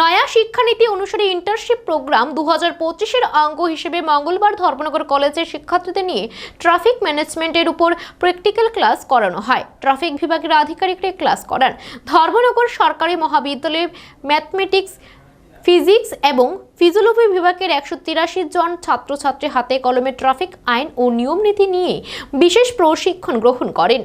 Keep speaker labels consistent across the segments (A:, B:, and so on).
A: নয়া শিক্ষানীতি অনুসারে ইন্টার্নশিপ প্রোগ্রাম দু হাজার পঁচিশের অঙ্গ হিসেবে মঙ্গলবার ধর্মনগর কলেজের শিক্ষার্থীদের নিয়ে ট্রাফিক ম্যানেজমেন্টের উপর প্র্যাকটিক্যাল ক্লাস করানো হয়। ট্রাফিক বিভাগের আধিকারিকরা ক্লাস করান। ধর্মনগর সরকারি মহাবিদ্যালয়ে ম্যাথমেটিক্স ফিজিক্স এবং ফিজিওলজি বিভাগের একশো তিরাশি জন ছাত্রছাত্রী হাতে কলমে ট্রাফিক আইন ও নিয়মনীতি নিয়ে বিশেষ প্রশিক্ষণ গ্রহণ করেন।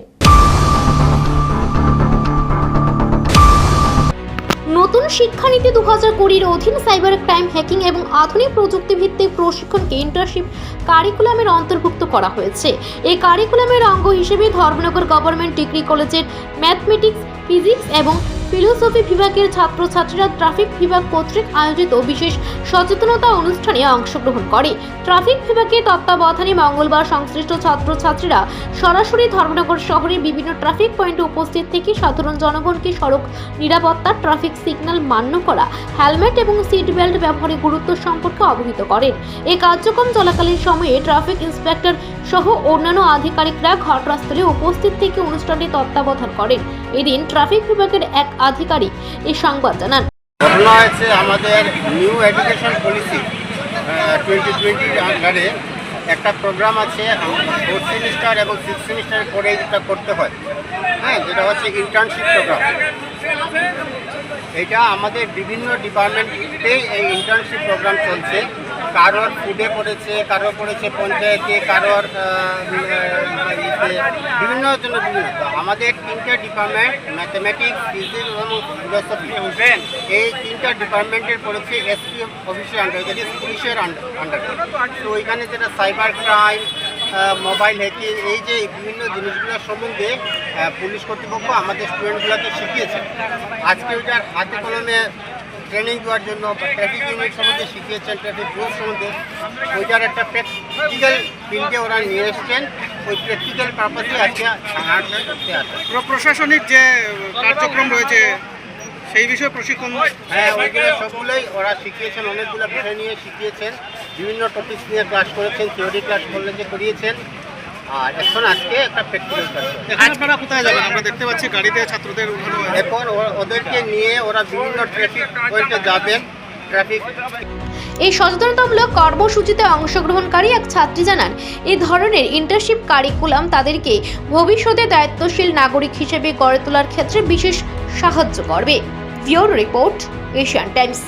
A: নতুন শিক্ষানীতি দু হাজার কুড়ির অধীন সাইবার ক্রাইম হ্যাকিং এবং আধুনিক প্রযুক্তিভিত্তিক প্রশিক্ষণকে ইন্টার্নশিপ কারিকুলামের অন্তর্ভুক্ত করা হয়েছে। এই কারিকুলামের অঙ্গ হিসেবে ধর্মনগর গভর্নমেন্ট ডিগ্রি কলেজের ম্যাথমেটিক্স ফিজিক্স এবং ফিলোসফি বিভাগের ছাত্রছাত্রীরা ট্রাফিক বিভাগ কর্তৃক আয়োজিত বিশেষ সচেতনতা অনুষ্ঠানে অংশগ্রহণ করে। ট্রাফিক বিভাগের তত্ত্বাবধানে মঙ্গলবার সংশ্লিষ্ট ছাত্রছাত্রীরা সরাসরি ধর্মনগর শহরের বিভিন্ন ট্রাফিক পয়েন্টে উপস্থিত থেকে সাধারণ জনগণকে সড়ক নিরাপত্তা, ট্রাফিক সিগন্যাল মান্য করা, হেলমেট এবং সিট বেল্ট ব্যবহারের গুরুত্ব সম্পর্কে অবহিত করেন। এই কার্যক্রম চলাকালীন সময়ে ট্রাফিক ইন্সপেক্টর সহ অন্যান্য আধিকারিকরা ঘটনাস্থলে উপস্থিত থেকে অনুষ্ঠানটি তত্ত্বাবধান করেন। এদিন ট্রাফিক বিভাগের এক আধিকারিক এই সংবাদ জানান।
B: হয়েছে আমাদের নিউ এডুকেশন পলিসি টোয়েন্টি টোয়েন্টির আন্ডারে একটা প্রোগ্রাম আছে ফোর্থ সেমিস্টার এবং সিক্স সেমিস্টারের পরে যেটা করতে হয়। হ্যাঁ যেটা হচ্ছে ইন্টার্নশিপ প্রোগ্রাম এটা আমাদের বিভিন্ন ডিপার্টমেন্টে এই ইন্টার্নশিপ প্রোগ্রাম চলছে। কারোর ফুডে পড়েছে, কারোর পড়েছে পঞ্চায়েতে, কারোর বিভিন্ন জন্য বিভিন্ন। আমাদের তিনটে ডিপার্টমেন্ট ম্যাথমেটিক্স ফিজিক্স এবং ফিলোসফি এই তিনটা ডিপার্টমেন্টের পড়েছে এসপি অফিসের আন্ডার যেটি পুলিশের আন্ডার তো ওইখানে যেটা সাইবার ক্রাইম মোবাইল হ্যাকিং এই যে বিভিন্ন জিনিসগুলোর সম্বন্ধে পুলিশ কর্তৃপক্ষ আমাদের স্টুডেন্টগুলোকে শিখিয়েছে। আজকে ওইটার হাতে কলমে ট্রেনিং দেওয়ার জন্য বা ট্রাফিক ইউনিট সম্বন্ধে শিখিয়েছেন ট্রাফিক রুল সম্বন্ধে। ওইটার একটা প্র্যাকটিক্যাল ফিল্ডে ওরা নিয়ে এসছেন। ওই প্র্যাকটিক্যাল পারপাসে আজকে করতে আসে
C: প্রশাসনিক যে কার্যক্রম রয়েছে সেই বিষয়ে প্রশিক্ষণ
B: হ্যাঁ ওইগুলো সবগুলোই ওরা শিখিয়েছেন অনেকগুলো বিষয় নিয়ে শিখিয়েছেন। বিভিন্ন টপিক নিয়ে ক্লাস করেছেন থিওরি ক্লাস কলেজে করিয়েছেন। আর এখন আজকে একটা প্র্যাকটিক্যাল
C: আপনারা কোথায় যাবেন? আমরা দেখতে পাচ্ছি গাড়িতে ছাত্রদের
B: এখন ওদেরকে নিয়ে ওরা বিভিন্ন ট্রাফিক পয়েন্টে যাবেন। ট্রাফিক
A: এই সচেতনতামূলক কর্মসূচিতে অংশগ্রহণকারী এক ছাত্রী জানান এই ধরনের ইন্টার্নশিপ কারিকুলাম তাদেরকে ভবিষ্যতে দায়িত্বশীল নাগরিক হিসেবে গড়ে তোলার ক্ষেত্রে বিশেষ সাহায্য করবে। Report Asian Times.